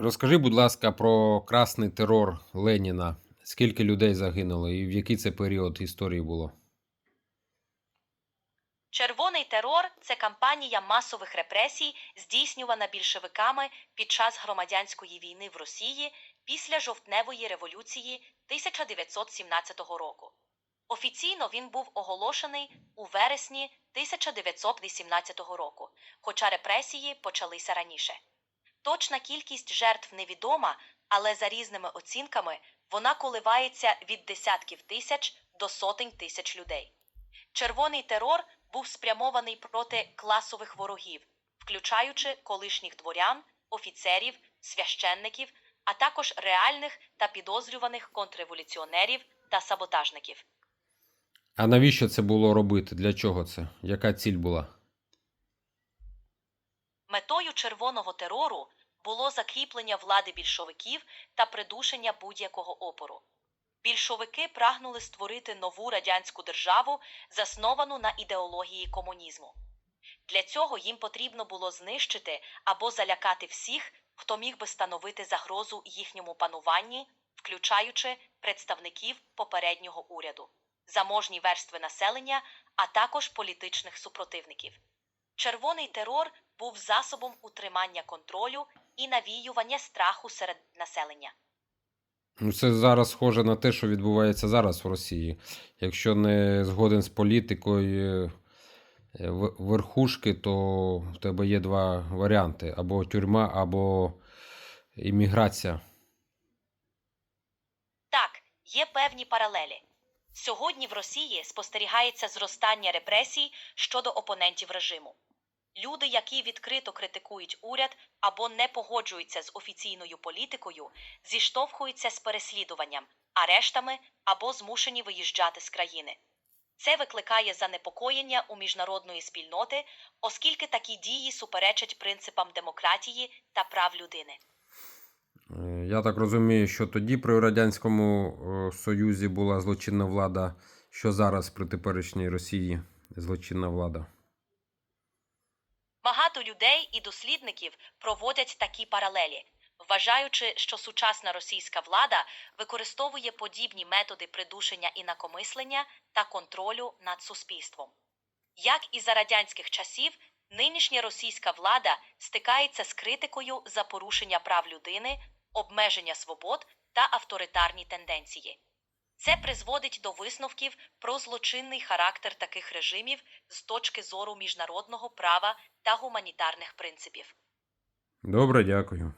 Розкажи, будь ласка, про красний терор Леніна. Скільки людей загинуло і в який це період історії було? Червоний терор це кампанія масових репресій, здійснювана більшовиками під час громадянської війни в Росії після жовтневої революції 1917 року. Офіційно він був оголошений у вересні 1918 року, хоча репресії почалися раніше. Точна кількість жертв невідома, але за різними оцінками вона коливається від десятків тисяч до сотень тисяч людей. Червоний терор був спрямований проти класових ворогів, включаючи колишніх дворян, офіцерів, священників, а також реальних та підозрюваних контрреволюціонерів та саботажників. А навіщо це було робити? Для чого це? Яка ціль була? Метою червоного терору було закріплення влади більшовиків та придушення будь-якого опору. Більшовики прагнули створити нову радянську державу, засновану на ідеології комунізму. Для цього їм потрібно було знищити або залякати всіх, хто міг би становити загрозу їхньому пануванні, включаючи представників попереднього уряду, заможні верстви населення, а також політичних супротивників. Червоний терор був засобом утримання контролю і навіювання страху серед населення. Ну, це зараз схоже на те, що відбувається зараз в Росії. Якщо не згоден з політикою е, верхушки, то в тебе є два варіанти: або тюрма, або імміграція. Так, є певні паралелі. Сьогодні в Росії спостерігається зростання репресій щодо опонентів режиму. Люди, які відкрито критикують уряд або не погоджуються з офіційною політикою, зіштовхуються з переслідуванням, арештами або змушені виїжджати з країни. Це викликає занепокоєння у міжнародної спільноти, оскільки такі дії суперечать принципам демократії та прав людини. Е, Я так розумію, що тоді при Радянському е, Союзі була злочинна влада, що зараз при теперішній Росії злочинна влада. Багато людей і дослідників проводять такі паралелі, вважаючи, що сучасна російська влада використовує подібні методи придушення інакомислення та контролю над суспільством. Як і за радянських часів, нинішня російська влада стикається з критикою за порушення прав людини, обмеження свобод та авторитарні тенденції. Це призводить до висновків про злочинний характер таких режимів з точки зору міжнародного права та гуманітарних принципів. Добре, дякую.